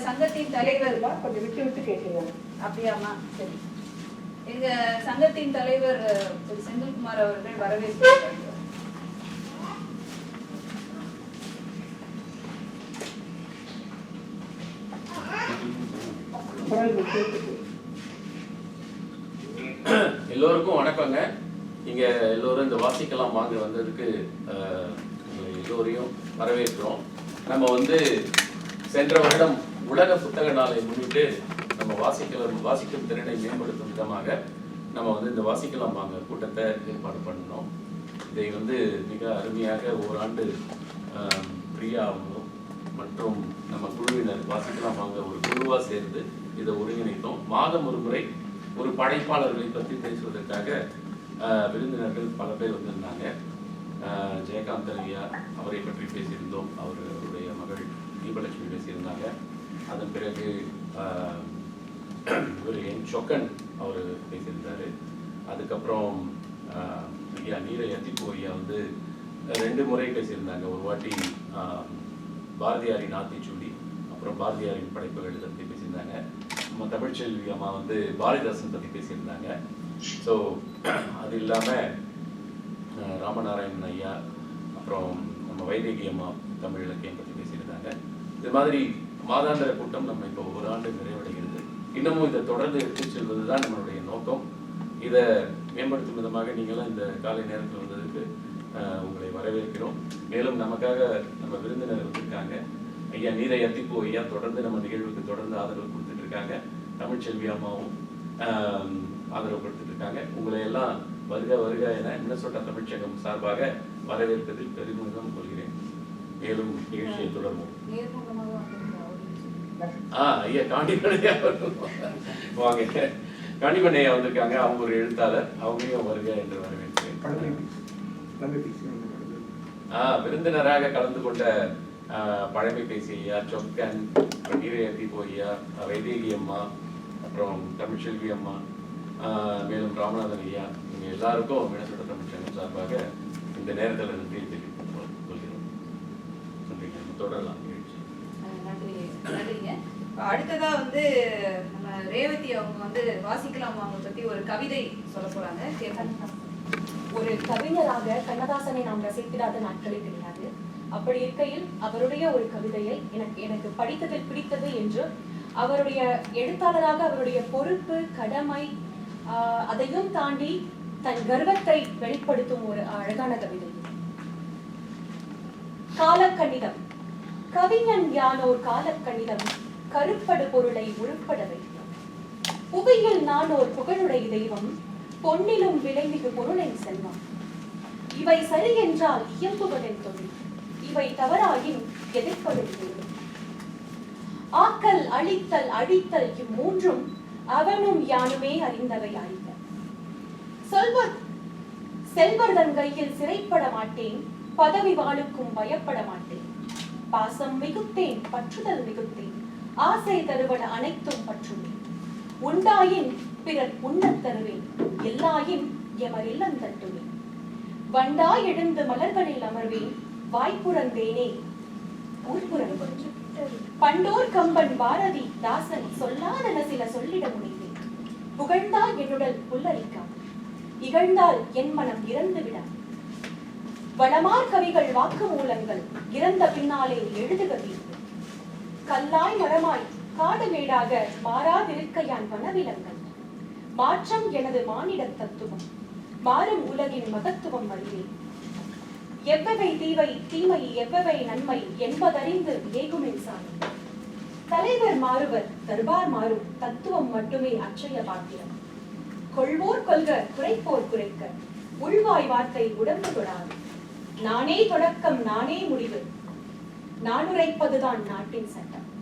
தலைவர் கொஞ்சம் விட்டு விட்டு கேட்குறேன் அப்படியாம்மா சரி. எங்க சங்கத்தின் தலைவர் திரு செந்தில்குமார் அவர்கள் வரவேற்பு எல்லோருக்கும் வணக்கங்க. இங்க எல்லோரும் இந்த வாசிக்கலாம் வாங்க வந்ததுக்கு எல்லோரையும் வரவேற்கிறோம். நம்ம வந்து சென்ற வருடம் உலக புத்தக நாளை முன்னிட்டு நம்ம வாசிக்கலாம் வாசிக்கும் திறனை மேம்படுத்தும் விதமாக நம்ம வந்து இந்த வாசிக்கலாம் வாங்க கூட்டத்தை ஏற்பாடு பண்ணோம் இதை வந்து மிக அருமையாக ஓராண்டு பிரியா அவங்களும் மற்றும் நம்ம குழுவினர் வாசிக்கலாம் வாங்க ஒரு குழுவாக சேர்ந்து இதை ஒருங்கிணைத்தோம். மாதம் ஒரு முறை ஒரு படைப்பாளர்களை பற்றி பேசுவதற்காக விருந்தினர்கள் பல பேர் வந்திருந்தாங்க. ஆஹ், ஜெயகாந்த் ஐயா அவரை பற்றி பேசியிருந்தோம். அவருடைய மகள் தீபலட்சுமி பேசியிருந்தாங்க. அதன் பிறகு ஒரு என் சொக்கன் அவர் பேசியிருந்தாரு அதுக்கப்புறம் ஐயா நீரை அத்திப்போ ஐயா வந்து ரெண்டு முறை பேசியிருந்தாங்க. ஒரு வாட்டி பாரதியாரின் ஆத்திச்சூடி அப்புறம் பாரதியாரின் படைப்புகள் பற்றி பேசியிருந்தாங்க. நம்ம தமிழ்ச்செல்வி அம்மா வந்து பாரதிதாசன் பற்றி பேசியிருந்தாங்க. ஸோ அது இல்லாமல் ராமநாராயணன் ஐயா அப்புறம் நம்ம வைதேகி அம்மா தமிழ் இலக்கியம் பற்றி பேசியிருந்தாங்க. இது மாதிரி மாதாந்திர கூட்டம் நம்ம இப்போ ஒரு ஆண்டு நிறைவடைகிறது. இன்னமும் இதை தொடர்ந்து எடுத்துச் செல்வது தான் நம்மளுடைய நோக்கம். இதை மேம்படுத்தும் விதமாக நீங்களும் இந்த காலை நேரத்தில் வந்ததுக்கு உங்களை வரவேற்கிறோம். மேலும் நமக்காக நம்ம விருந்தினர் வந்திருக்காங்க. ஐயா நீரை அத்திப்போ ஐயா தொடர்ந்து நம்ம நிகழ்வுக்கு தொடர்ந்து ஆதரவு கொடுத்துட்டு இருக்காங்க. தமிழ்ச்செல்வி அம்மாவும் ஆஹ், ஆதரவு கொடுத்துட்டு இருக்காங்க. உங்களை எல்லாம் வருக வருக என மின்னசோட்டா தமிழ்ச்சங்கம் சார்பாக வரவேற்பதில் பெருமிதம் கொள்கிறேன். மேலும் நிகழ்ச்சியை தொடர்வோம். ஆ ஐயா காண்டிமண்ணையா வாங்க. காண்டிமண்ணையா வந்திருக்காங்க. அவங்க ஒரு எழுத்தாளர். அவங்களையும் வருக என்று வரவேற்கிறேன். ஆ, விருந்தினராக கலந்து கொண்ட பழமை பேசிய சொக்கன் நீரையத்தி போய்யா வைதேகி அம்மா அப்புறம் தமிழ்ச்செல்வி அம்மா மேலும் ராமநாதன் ஐயா இவங்க எல்லாருக்கும் மினசோட தமிழ்ச்சங்கம் சார்பாக இந்த நேரத்தில் நன்றி தெரிவித்துக் கொள்கிறோம். தொடரலாம். அடுத்ததா வந்து நம்ம ரேவதி அவங்க வந்து வாசிக்கலாம் அவங்க பத்தி ஒரு கவிதை சொல்ல போறாங்க. ஒரு கவிஞராக கண்ணதாசனை நாம் ரசித்திடாத நாட்களே கிடையாது அப்படி இருக்கையில் அவருடைய ஒரு கவிதையை எனக்கு எனக்கு படித்ததில் பிடித்தது என்று அவருடைய எழுத்தாளராக அவருடைய பொறுப்பு கடமை அதையும் தாண்டி தன் கர்வத்தை வெளிப்படுத்தும் ஒரு அழகான கவிதை. காலக்கணிதம். கவிஞன் யானோர் காலக்கணிதம்? கருப்படு பொருளை உருப்பட வைக்கும். புவியில் நானோர் புகழுடை தெய்வம் பொன்னிலும் விளைமிகு பொருளை செல்வம். இவை சரி என்றால் இயம்புவதன் தொழில் இவை தவறாயின் எதிர்ப்பதில் ஆக்கல் அழித்தல் அழித்தல் இம்மூன்றும் அவனும் யானுமே அறிந்தவை அறிந்த சொல்வர் செல்வர்தன் கையில் சிறைப்பட மாட்டேன் பதவி வாழுக்கும் பயப்பட மாட்டேன். பாசம் மிகுத்தேன் பற்றுதல் மிகுத்தேன் ஆசை தருவன அனைத்தும் பற்றுமே. உண்டாயின் பிறர் உண்ணத் தருவேன் எல்லாயின் எமர் இல்லம் தட்டுவேன் வண்டாய் எழுந்து மலர்களில் அமர்வேன் வாய்ப்புறந்தேனே ஊர்ப்புறம் பண்டோர் கம்பன் பாரதி தாசன் சொல்லாதன சில சொல்லிட முடிந்தேன் புகழ்ந்தால் என்னுடல் புல்லரிக்காது இகழ்ந்தால் என் மனம் இறந்து விட வளமார் கவிகள் வாக்குமூலங்கள் இறந்த பின்னாலே எழுதுக கல்லாய் மரமாய் காடு மேடாக மாறாதிருக்க யான் வனவிலங்கள் மாற்றம் எனது மானிடத் தத்துவம். மாறும் உலகின் மகத்துவம் அறிவேன் எவ்வகை தீவை தீமை எவ்வகை நன்மை என்பதறிந்து ஏகுமின் சாமி. தலைவர் மாறுவர் தர்பார் மாறும் தத்துவம் மட்டுமே அச்சய பாத்திரம் கொள்வோர் கொள்க குறைப்போர் குறைக்க. உள்வாய் வார்த்தை உடம்பு தொடாது. நானே தொடக்கம் நானே முடிவு. நான் உரைப்பதுதான் நாட்டின் சட்டம்.